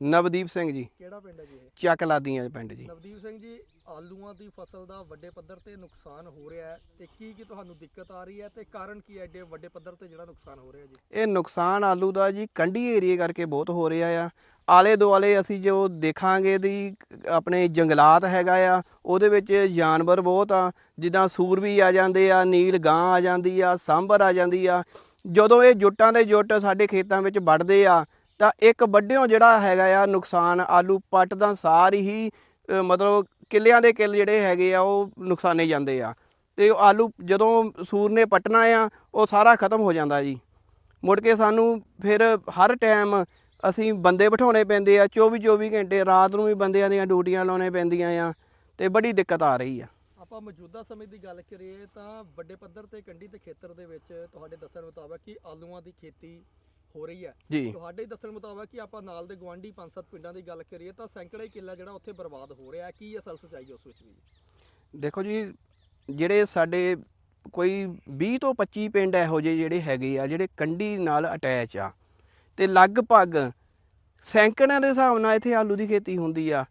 ਨਵਦੀਪ ਸਿੰਘ ਜੀ। ਕਿਹੜਾ ਪਿੰਡ ਹੈ ਜੀ ਇਹ? ਚੱਕ ਲਾਦੀਆਂ ਪਿੰਡ ਜੀ। ਨਵਦੀਪ ਸਿੰਘ ਜੀ ਆਲੂਆਂ ਦੀ ਫਸਲ ਦਾ ਵੱਡੇ ਪੱਧਰ ਤੇ ਨੁਕਸਾਨ ਹੋ ਰਿਹਾ ਹੈ ਤੇ ਕੀ ਕੀ ਤੁਹਾਨੂੰ ਦਿੱਕਤ ਆ ਰਹੀ ਹੈ ਤੇ ਕਾਰਨ ਕੀ ਹੈ ਏਡੇ ਵੱਡੇ ਪੱਧਰ ਤੇ ਜਿਹੜਾ ਨੁਕਸਾਨ ਹੋ ਰਿਹਾ ਜੀ? ਇਹ ਨੁਕਸਾਨ ਆਲੂ ਦਾ ਜੀ ਕੰਢੀ ਏਰੀਏ ਕਰਕੇ ਬਹੁਤ ਹੋ ਰਿਹਾ ਆ। ਆਲੇ ਦੁਆਲੇ ਅਸੀਂ ਜੋ ਦੇਖਾਂਗੇ ਦੀ ਆਪਣੇ ਜੰਗਲਾਤ ਹੈਗਾ ਆ ਉਹਦੇ ਵਿੱਚ ਜਾਨਵਰ ਬਹੁਤ ਆ। ਜਿੱਦਾਂ ਸੂਰ ਵੀ ਆ ਜਾਂਦੇ ਆ ਨੀਲ ਗਾਂ ਆ ਜਾਂਦੀ ਆ ਸਾਂਭਰ ਆ ਜਾਂਦੀ ਆ। ਜਦੋਂ ਇਹ ਜੁੱਟਾਂ ਦੇ ਜੁੱਟ ਸਾਡੇ ਖੇਤਾਂ ਵਿੱਚ ਵੱਢਦੇ ਆ ਤਾਂ ਇੱਕ ਵੱਡਿਓ ਜਿਹੜਾ ਹੈਗਾ ਆ ਨੁਕਸਾਨ ਆਲੂ ਪੱਟ ਦਾ ਸਾਰ ਹੀ ਮਤਲਬ ਕਿੱਲਿਆਂ ਦੇ ਕਿੱਲ ਜਿਹੜੇ ਹੈਗੇ ਆ ਉਹ ਨੁਕਸਾਨੇ ਜਾਂਦੇ ਆ। ਤੇ ਉਹ ਆਲੂ ਜਦੋਂ ਸੂਰ ਨੇ ਪੱਟਣਾ ਆ, ਉਹ ਸਾਰਾ ਖਤਮ ਹੋ ਜਾਂਦਾ ਜੀ। ਮੁੜ ਕੇ ਸਾਨੂੰ ਫਿਰ ਹਰ ਟਾਈਮ ਅਸੀਂ ਬੰਦੇ ਬਿਠਾਉਣੇ ਪੈਂਦੇ ਆ 24 24 ਘੰਟੇ ਰਾਤ ਨੂੰ ਵੀ ਬੰਦਿਆਂ ਦੀਆਂ ਡਿਊਟੀਆਂ ਲਾਉਣੇ ਪੈਂਦੀਆਂ ਆ ਤੇ ਬੜੀ ਦਿੱਕਤ ਆ ਰਹੀ ਆ। ਆਪਾਂ ਮੌਜੂਦਾ ਸਮੇਂ ਦੀ ਗੱਲ ਕਰੀਏ ਤਾਂ ਵੱਡੇ ਪੱਧਰ ਤੇ ਕੰਢੀ ਤੇ ਖੇਤਰ ਦੇ ਵਿੱਚ ਤੁਹਾਡੇ ਦੱਸਣ ਮੁਤਾਬਕ ਕਿ ਆਲੂਆਂ ਦੀ ਖੇਤੀ ਹੋ ਰਹੀ ਹੈ। ਤੁਹਾਡੇ ਦੱਸਣ ਮੁਤਾਬਕ ਕਿ ਆਪਾਂ ਨਾਲ ਦੇ ਗਵਾਂਢੀ ਪੰਜ ਸੱਤ ਪਿੰਡਾਂ ਦੀ ਗੱਲ ਕਰੀਏ ਤਾਂ ਸੈਂਕੜੇ ਕਿੱਲਾ ਜਿਹੜਾ ਉੱਥੇ ਬਰਬਾਦ ਹੋ ਰਿਹਾ ਕੀ ਅਸਲ ਸਚਾਈ ਉਸ ਵਿੱਚ ਵੀ? ਦੇਖੋ ਜੀ ਜਿਹੜੇ ਸਾਡੇ ਕੋਈ 20 ਤੋਂ 25 ਪਿੰਡ ਇਹੋ ਜਿਹੇ ਜਿਹੜੇ ਹੈਗੇ ਆ ਜਿਹੜੇ ਕੰਢੀ ਨਾਲ ਅਟੈਚ ਆ ਤੇ ਲਗਭਗ ਸੈਂਕੜਿਆਂ ਦੇ ਹਿਸਾਬ ਨਾਲ ਇੱਥੇ ਆਲੂ ਦੀ ਖੇਤੀ ਹੁੰਦੀ ਆ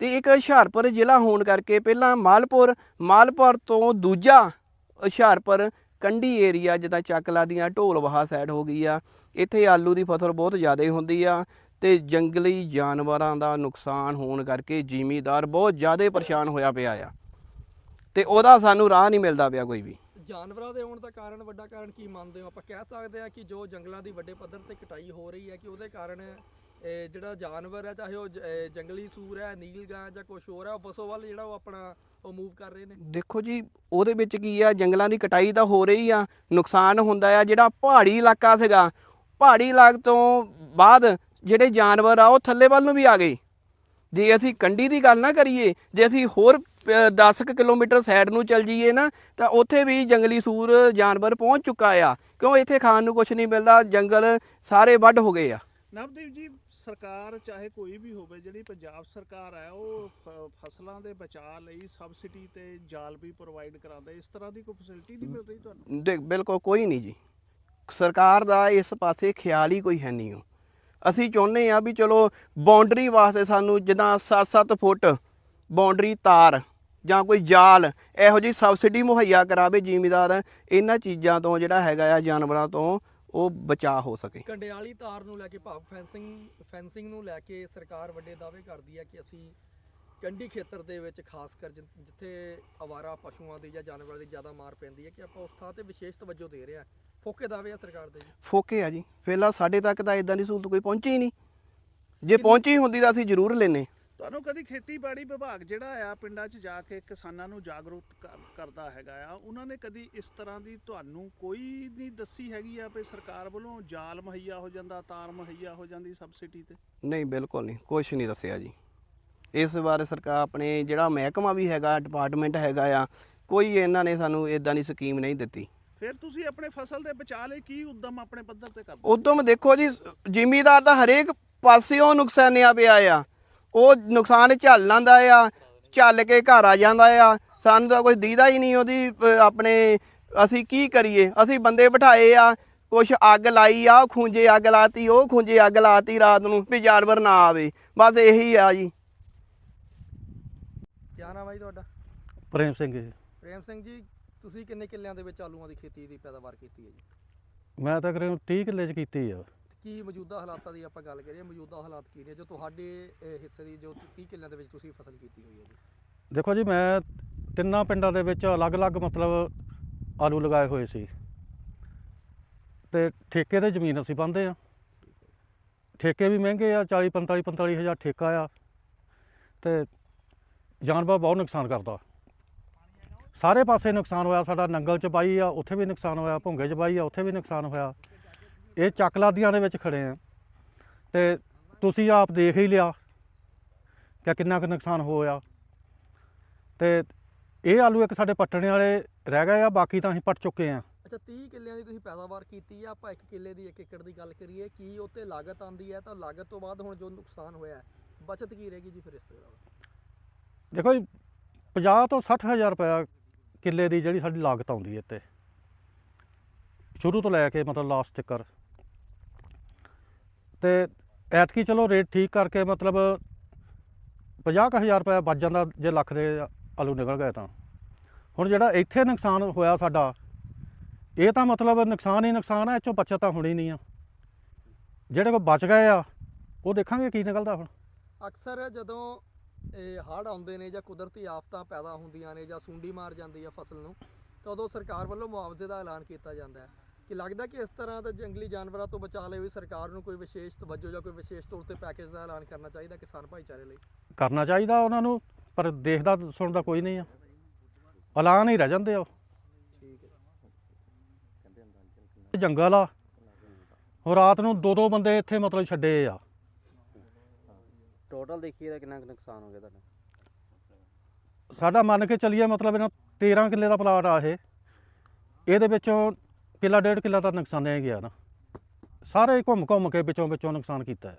ਤੇ ਇੱਕ ਹੁਸ਼ਿਆਰਪੁਰ ਜ਼ਿਲ੍ਹਾ ਹੋਣ ਕਰਕੇ ਪਹਿਲਾਂ ਮਾਲਪੁਰ ਮਾਲਪੁਰ ਤੋਂ ਦੂਜਾ ਹੁਸ਼ਿਆਰਪੁਰ ਕੰਢੀ ਏਰੀਆ ਜਿੱਦਾਂ ਚੱਕਲਾ ਦੀਆਂ ਢੋਲਵਾਹਾ ਸਾਈਡ ਹੋ ਗਈ ਆ, ਇੱਥੇ ਆਲੂ ਦੀ ਫਸਲ ਬਹੁਤ ਜ਼ਿਆਦਾ ਹੁੰਦੀ ਆ ਤੇ ਜੰਗਲੀ ਜਾਨਵਰਾਂ ਦਾ ਨੁਕਸਾਨ ਹੋਣ ਕਰਕੇ ਜ਼ਿਮੀਦਾਰ ਬਹੁਤ ਜ਼ਿਆਦਾ ਪਰੇਸ਼ਾਨ ਹੋਇਆ ਪਿਆ ਆ। ਤੇ ਉਹਦਾ ਸਾਨੂੰ ਰਾਹ ਨਹੀਂ ਮਿਲਦਾ ਪਿਆ ਕੋਈ ਵੀ। ਜਾਨਵਰਾਂ ਦੇ ਆਉਣ ਦਾ ਕਾਰਨ, ਵੱਡਾ ਕਾਰਨ ਕੀ ਮੰਨਦੇ ਹੋ? ਆਪਾਂ ਕਹਿ ਸਕਦੇ ਆ ਕਿ ਜੋ ਜੰਗਲਾਂ ਦੀ ਵੱਡੇ ਪੱਧਰ ਤੇ ਕਟਾਈ ਹੋ ਰਹੀ ਹੈ, ਕਿ ਉਹਦੇ ਕਾਰਨ ਜਿਹੜਾ ਜਾਨਵਰ ਹੈ ਚਾਹੇ ਉਹ ਜੰਗਲੀ ਸੂਰ ਹੈ ਨੀਲ ਗਾਂ ਜਾਂ ਕੁਝ ਹੋਰ ਹੈ ਉਹ ਵਸੋਂ ਵੱਲ ਜਿਹੜਾ ਉਹ ਆਪਣਾ ਉਹ ਮੂਵ ਕਰ ਰਹੇ ਨੇ। ਦੇਖੋ ਜੀ ਉਹਦੇ ਵਿੱਚ ਕੀ ਆ ਜੰਗਲਾਂ ਦੀ ਕਟਾਈ ਤਾਂ ਹੋ ਰਹੀ ਆ ਨੁਕਸਾਨ ਹੁੰਦਾ ਆ ਜਿਹੜਾ ਪਹਾੜੀ ਇਲਾਕਾ ਸੀਗਾ ਪਹਾੜੀ ਇਲਾਕੇ ਤੋਂ ਬਾਅਦ ਜਿਹੜੇ ਜਾਨਵਰ ਆ ਉਹ ਥੱਲੇ ਵੱਲ ਨੂੰ ਵੀ ਆ ਗਏ। ਜੇ ਅਸੀਂ ਕੰਢੀ ਦੀ ਗੱਲ ਨਾ ਕਰੀਏ ਜੇ ਅਸੀਂ ਹੋਰ 10 ਕਿਲੋਮੀਟਰ ਸਾਈਡ ਨੂੰ ਚੱਲ ਜਾਈਏ ਨਾ ਤਾਂ ਉੱਥੇ ਵੀ ਜੰਗਲੀ ਸੂਰ ਜਾਨਵਰ ਪਹੁੰਚ ਚੁੱਕਾ ਆ। ਕਿਉਂ ਇੱਥੇ ਖਾਣ ਨੂੰ ਕੁਝ ਨਹੀਂ ਮਿਲਦਾ ਜੰਗਲ ਸਾਰੇ ਵੱਢ ਹੋ ਗਏ ਆ। ਨਵਦੀਪ ਜੀ ਸਰਕਾਰ ਚਾਹੇ ਕੋਈ ਵੀ ਹੋਵੇ, ਜਿਹੜੀ ਪੰਜਾਬ ਸਰਕਾਰ ਹੈ, ਉਹ ਫਸਲਾਂ ਦੇ ਬਚਾਅ ਲਈ ਸਬਸਿਡੀ ਤੇ ਜਾਲ ਵੀ ਪ੍ਰੋਵਾਈਡ ਕਰਾਉਂਦਾ ਇਸ ਤਰ੍ਹਾਂ ਦੀ ਕੋਈ ਫੈਸਿਲਿਟੀ ਨਹੀਂ ਮਿਲ ਰਹੀ ਤੁਹਾਨੂੰ? ਦੇਖ, ਬਿਲਕੁਲ ਕੋਈ ਨਹੀਂ ਜੀ। ਸਰਕਾਰ ਦਾ ਇਸ ਪਾਸੇ ਖਿਆਲ ਹੀ ਕੋਈ ਹੈ ਨਹੀਂ ਉਹ। ਅਸੀਂ ਚਾਹੁੰਦੇ ਆ ਵੀ ਚਲੋ ਬਾਉਂਡਰੀ ਵਾਸਤੇ ਸਾਨੂੰ ਜਿੱਦਾਂ 7-7 ਫੁੱਟ ਬਾਉਂਡਰੀ ਤਾਰ ਜਾਂ ਕੋਈ ਜਾਲ, ਇਹੋ ਜੀ ਸਬਸਿਡੀ ਮੁਹੱਈਆ ਕਰਾਵੇ ਜ਼ਿਮੀਦਾਰ ਇਹਨਾਂ ਚੀਜ਼ਾਂ ਤੋਂ ਜਿਹੜਾ ਹੈਗਾ ਆ ਜਾਨਵਰਾਂ ਤੋਂ ਉਹ ਬਚਾਅ ਹੋ ਸਕੇ। ਕੰਡਿਆਲੀ ਤਾਰ ਨੂੰ ਲੈ ਕੇ ਭਾਵ ਫੈਂਸਿੰਗ ਫੈਂਸਿੰਗ ਨੂੰ ਲੈ ਕੇ ਸਰਕਾਰ ਵੱਡੇ ਦਾਅਵੇ ਕਰਦੀ ਹੈ ਕਿ ਅਸੀਂ ਕੰਢੀ ਖੇਤਰ ਦੇ ਵਿੱਚ ਖਾਸ ਕਰ ਜਿ- ਜਿੱਥੇ ਅਵਾਰਾ ਪਸ਼ੂਆਂ ਦੀ ਜਾਂ ਜਾਨਵਰਾਂ ਦੀ ਜ਼ਿਆਦਾ ਮਾਰ ਪੈਂਦੀ ਹੈ ਕਿ ਆਪਾਂ ਉਸ ਥਾਂ ਤੇ ਵਿਸ਼ੇਸ਼ ਤਵੱਜੋ ਦੇ ਰਹੇ ਹਾਂ। ਫੋਕੇ ਦਾਅਵੇ ਆ ਸਰਕਾਰ ਦੇ ਜੀ। ਫੋਕੇ ਆ ਜੀ। ਫਿਲਹਾਲ ਸਾਡੇ ਤੱਕ ਤਾਂ ਇਦਾਂ ਦੀ ਸਹੂਲਤ ਕੋਈ ਪਹੁੰਚੀ ਹੀ ਨਹੀਂ। ਜੇ ਪਹੁੰਚੀ ਹੁੰਦੀ ਤਾਂ ਅਸੀਂ ਜ਼ਰੂਰ ਲੈਨੇ ਤੁਹਾਨੂੰ ਕਦੀ ਖੇਤੀਬਾੜੀ ਵਿਭਾਗ ਜਿਹੜਾ ਆ ਪਿੰਡਾਂ 'ਚ ਜਾ ਕੇ ਕਿਸਾਨਾਂ ਨੂੰ ਜਾਗਰੂਕ ਕਰ- ਕਰਦਾ ਹੈਗਾ ਆ ਉਹਨਾਂ ਨੇ ਕਦੀ ਇਸ ਤਰ੍ਹਾਂ ਦੀ ਤੁਹਾਨੂੰ ਕੋਈ ਨਹੀਂ ਦੱਸੀ ਹੈਗੀ ਆ ਵੀ ਸਰਕਾਰ ਵੱਲੋਂ ਜਾਲ ਮੁਹੱਈਆ ਹੋ ਜਾਂਦਾ ਤਾਰ ਮੁਹੱਈਆ ਹੋ ਜਾਂਦੀ ਸਬਸਿਡੀ ਤੇ? ਨਹੀਂ ਬਿਲਕੁਲ ਨਹੀਂ ਕੁਛ ਨਹੀਂ ਦੱਸਿਆ ਜੀ। ਇਸ ਬਾਰੇ ਸਰਕਾਰ ਆਪਣੇ ਜਿਹੜਾ ਮਹਿਕਮਾ ਵੀ ਹੈਗਾ ਡਿਪਾਰਟਮੈਂਟ ਹੈਗਾ ਆ ਕੋਈ ਇਹਨਾਂ ਨੇ ਸਾਨੂੰ ਇਦਾਂ ਦੀ ਸਕੀਮ ਨਹੀਂ ਦਿੱਤੀ। ਫਿਰ ਤੁਸੀਂ ਆਪਣੇ ਫਸਲ ਦੇ ਬਚਾਅ ਲਈ ਕੀ ਉਦਮ ਆਪਣੇ ਪੱਧਰ ਤੇ ਕਰਦੇ? ਉਦੋਂ ਦੇਖੋ ਜੀ ਜ਼ਿਮੀਦਾਰ ਦਾ ਹਰੇਕ ਪਾਸਿਓਂ ਨੁਕਸਾਨਿਆ ਪਿਆ ਆ। ਉਹ ਨੁਕਸਾਨ ਝੱਲ ਲੈਂਦਾ ਆ ਝੱਲ ਕੇ ਘਰ ਆ ਜਾਂਦਾ ਆ। ਸਾਨੂੰ ਤਾਂ ਕੁਝ ਦੀਦਾ ਹੀ ਨਹੀਂ ਉਹਦੀ ਆਪਣੇ ਅਸੀਂ ਕੀ ਕਰੀਏ? ਅਸੀਂ ਬੰਦੇ ਬਿਠਾਏ ਆ ਕੁਛ ਅੱਗ ਲਾਈ ਆ ਉਹ ਖੂੰਜੇ ਅੱਗ ਲਾਤੀ ਉਹ ਖੂੰਜੇ ਅੱਗ ਲਾਤੀ ਰਾਤ ਨੂੰ ਵੀ ਜਾਨਵਰ ਨਾ ਆਵੇ। ਬਸ ਇਹੀ ਆ ਜੀ। ਕੀ ਨਾਮ ਹੈ ਜੀ ਤੁਹਾਡਾ? ਪ੍ਰੇਮ ਸਿੰਘ ਜੀ। ਪ੍ਰੇਮ ਸਿੰਘ ਜੀ ਤੁਸੀਂ ਕਿੰਨੇ ਕਿੱਲਿਆਂ ਦੇ ਵਿੱਚ ਆਲੂਆਂ ਦੀ ਖੇਤੀ ਦੀ ਪੈਦਾਵਾਰ ਕੀਤੀ ਹੈ ਜੀ? ਮੈਂ ਤਾਂ ਕਰੀਬ 30 ਕਿੱਲੇ ਚ ਕੀਤੀ ਆ। ਕੀ ਮੌਜੂਦਾ ਹਾਲਾਤਾਂ ਦੀ ਆਪਾਂ ਗੱਲ ਕਰੀਏ ਮੌਜੂਦਾ ਹਾਲਾਤ ਕੀ ਨੇ? ਜੋ ਤੁਹਾਡੇ ਅਹ, ਹਿੱਸੇ ਦੀ ਜੋ 30 ਕਿੱਲਿਆਂ ਦੇ ਵਿੱਚ ਤੁਸੀਂ ਫਸਲ ਕੀਤੀ ਹੋਈ ਹੈ ਜੀ। ਦੇਖੋ ਜੀ ਮੈਂ ਤਿੰਨਾਂ ਪਿੰਡਾਂ ਦੇ ਵਿੱਚ ਅਲੱਗ-ਅਲੱਗ ਮਤਲਬ ਆਲੂ ਲਗਾਏ ਹੋਏ ਸੀ। ਤੇ ਠੇਕੇ ਤੇ ਜ਼ਮੀਨ ਅਸੀਂ ਪਾਉਂਦੇ ਆ ਠੇਕੇ ਵੀ ਮਹਿੰਗੇ ਆ 40 45 45 ਹਜ਼ਾਰ ਠੇਕਾ ਆ। ਤੇ ਜਾਨਵਰ ਬਹੁਤ ਨੁਕਸਾਨ ਕਰਦਾ। ਸਾਰੇ ਪਾਸੇ ਨੁਕਸਾਨ ਹੋਇਆ ਸਾਡਾ ਨੰਗਲ ਚ ਬਾਈ ਆ ਉੱਥੇ ਵੀ ਨੁਕਸਾਨ ਹੋਇਆ ਭੁੰਗੇ ਚ ਬਾਈ ਆ ਉੱਥੇ ਵੀ ਨੁਕਸਾਨ ਹੋਇਆ। ਇਹ ਚੱਕਲਾਦੀਆਂ ਦੇ ਵਿੱਚ ਖੜੇ ਆ। ਤੇ ਤੁਸੀਂ ਆਪ ਦੇਖ ਹੀ ਲਿਆ ਕਿ ਕਿੰਨਾ ਕੁ ਨੁਕਸਾਨ ਹੋਇਆ। ਤੇ ਇਹ ਆਲੂ ਇੱਕ ਸਾਡੇ ਪੱਟਣੇ ਵਾਲੇ ਰਹਿ ਗਏ ਆ ਬਾਕੀ ਤਾਂ ਅਸੀਂ ਪੱਟ ਚੁੱਕੇ ਆ। ਅੱਛਾ 30 ਕਿੱਲਿਆਂ ਦੀ ਤੁਸੀਂ ਪੈਦਾਵਾਰ ਕੀਤੀ ਹੈ ਆਪਾਂ 1 ਕਿੱਲੇ ਦੀ 1 ਏਕੜ ਦੀ ਗੱਲ ਕਰੀਏ ਕੀ ਉੱਤੇ ਲਾਗਤ ਆਂਦੀ ਹੈ ਤਾਂ ਲਾਗਤ ਤੋਂ ਬਾਅਦ ਹੁਣ ਜੋ ਨੁਕਸਾਨ ਹੋਇਆ ਬਚਤ ਕੀ ਰਹੇਗੀ ਜੀ ਫਿਰ ਇਸ ਤੋਂ ਇਲਾਵਾ? ਦੇਖੋ ਜੀ 50 ਤੋਂ 60 ਹਜ਼ਾਰ ਰੁਪਇਆ ਕਿੱਲੇ ਦੀ ਜਿਹੜੀ ਸਾਡੀ ਲਾਗਤ ਆਉਂਦੀ ਹੈ ਇੱਥੇ। ਸ਼ੁਰੂ ਤੋਂ ਲੈ ਕੇ ਮਤਲਬ ਲਾਸਟ ਤੱਕ ਤੇ ਐਤਕੀ ਚਲੋ ਰੇਟ ਠੀਕ ਕਰਕੇ ਮਤਲਬ 50000 ਰੁਪਏ ਬਚ ਜਾਂਦਾ ਜੇ ਲੱਖ ਦੇ ਆਲੂ ਨਿਕਲ ਗਏ ਤਾਂ। ਹੁਣ ਜਿਹੜਾ ਇੱਥੇ ਨੁਕਸਾਨ ਹੋਇਆ ਸਾਡਾ, ਇਹ ਤਾਂ ਮਤਲਬ ਨੁਕਸਾਨ ਹੀ ਨੁਕਸਾਨ ਆ ਇਹ 'ਚੋਂ ਬਚਤ ਤਾਂ ਹੋਣੀ ਨਹੀਂ ਆ। ਜਿਹੜੇ ਕੋ ਬਚ ਗਏ ਆ, ਉਹ ਦੇਖਾਂਗੇ ਕੀ ਨਿਕਲਦਾ ਹੁਣ। ਅਕਸਰ ਜਦੋਂ ਇਹ ਹੜ੍ਹ ਆਉਂਦੇ ਨੇ ਜਾਂ ਕੁਦਰਤੀ ਆਫਤਾਂ ਪੈਦਾ ਹੁੰਦੀਆਂ ਨੇ ਜਾਂ ਸੁੰਡੀ ਮਾਰ ਜਾਂਦੀ ਆ ਫਸਲ ਨੂੰ, ਤਾਂ ਉਦੋਂ ਸਰਕਾਰ ਵੱਲੋਂ ਮੁਆਵਜ਼ੇ ਦਾ ਐਲਾਨ ਕੀਤਾ ਜਾਂਦਾ ਹੈ। ਕਿ ਲੱਗਦਾ ਕਿ ਇਸ ਤਰ੍ਹਾਂ ਦੇ ਜੰਗਲੀ ਜਾਨਵਰਾਂ ਤੋਂ ਬਚਾਅ ਲਈ ਵੀ ਸਰਕਾਰ ਨੂੰ ਕੋਈ ਵਿਸ਼ੇਸ਼ ਤਵੱਜੋ ਜਾਂ ਕੋਈ ਵਿਸ਼ੇਸ਼ ਤੌਰ ਤੇ ਪੈਕੇਜ ਦਾ ਐਲਾਨ ਕਰਨਾ ਚਾਹੀਦਾ ਕਿਸਾਨ ਭਾਈਚਾਰੇ ਲਈ? ਕਰਨਾ ਚਾਹੀਦਾ ਉਹਨਾਂ ਨੂੰ ਪਰ ਦੇਖਦਾ ਸੁਣਦਾ ਕੋਈ ਨਹੀਂ ਆ। ਐਲਾਨ ਹੀ ਰਹਿ ਜਾਂਦੇ ਆ ਹੈ। ਜੰਗਲ ਆ। ਹੁਣ ਰਾਤ ਨੂੰ ਦੋ ਦੋ ਬੰਦੇ ਇੱਥੇ ਮਤਲਬ ਛੱਡੇ ਆ। ਟੋਟਲ ਦੇਖੀਏ ਤਾਂ ਕਿੰਨਾ ਨੁਕਸਾਨ ਹੋ ਗਿਆ ਤੁਹਾਡਾ। ਸਾਡਾ ਮੰਨ ਕੇ ਚੱਲੀਏ ਮਤਲਬ ਇਹਨਾਂ 13 ਕਿੱਲੇ ਦਾ ਪਲਾਟ ਆ ਇਹ। ਇਹਦੇ ਵਿੱਚੋਂ ਕਿੱਲਾ ਡੇਢ ਕਿੱਲਾ ਤਾਂ ਨੁਕਸਾਨ ਹੀ ਗਿਆ ਨਾ। ਸਾਰੇ ਘੁੰਮ ਘੁੰਮ ਕੇ ਵਿੱਚੋਂ ਵਿੱਚੋਂ ਨੁਕਸਾਨ ਕੀਤਾ ਹੈ।